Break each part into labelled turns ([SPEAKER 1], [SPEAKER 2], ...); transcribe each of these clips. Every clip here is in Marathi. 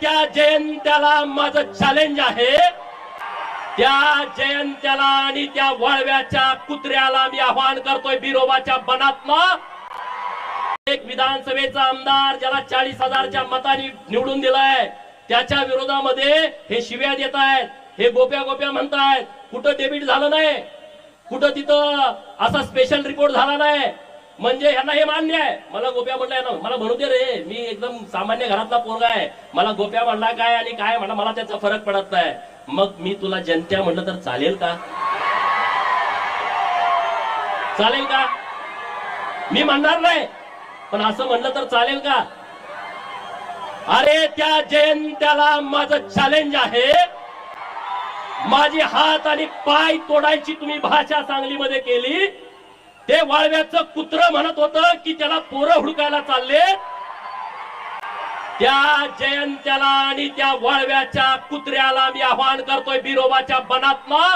[SPEAKER 1] त्या जयंत्याला माझं चॅलेंज आहे. त्या जयंत्याला आणि त्या वळव्याच्या कुत्र्याला मी आवाहन करतोय बिरोबाच्या बनातनं एक विधानसभेचा आमदार ज्याला चाळीस हजारच्या मताने निवडून दिलाय त्याच्या विरोधामध्ये हे शिव्या देत आहेत हे गोप्या गोप्या म्हणतायत कुठं डेबिट झालं नाही कुठं तिथं असा स्पेशल रिपोर्ट झाला नाही. म्हणजे ह्यांना हे मान्य आहे. मला गोप्या म्हणलाय ना मला म्हणू दे रे मी एकदम सामान्य घरातला पोरगा आहे. मला गोप्या म्हणला काय आणि काय म्हणा मला त्याचा फरक पडत नाही. मग मी तुला जनत्या म्हणलं तर चालेल का? चालेल का? मी म्हणणार नाही पण असं म्हणलं तर चालेल का? अरे त्या जयंत्याला माझं चॅलेंज आहे. माझी हात आणि पाय तोडायची तुम्ही भाषा सांगलीमध्ये केली. ते वाळव्याचं कुत्र म्हणत होतं की त्याला पोरं हुडकायला चालले. त्या जयंत्याला आणि त्या वाळव्याच्या कुत्र्याला मी आवाहन करतोय बिरोबाच्या बनात्मा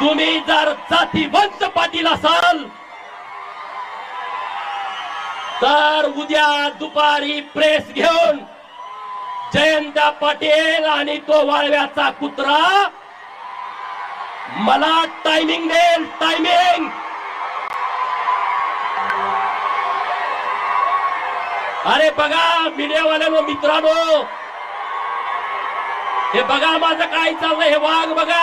[SPEAKER 1] तुम्ही जर जातीवंत पाटील असाल तर उद्या दुपारी प्रेस घेऊन जयंता पाटील आणि तो वाळव्याचा कुत्रा मला टायमिंग देईल टायमिंग अरे बघा मीडियावाल्यानो मित्रांनो. हे बघा माझं काय चाललंय हे वाघ बघा.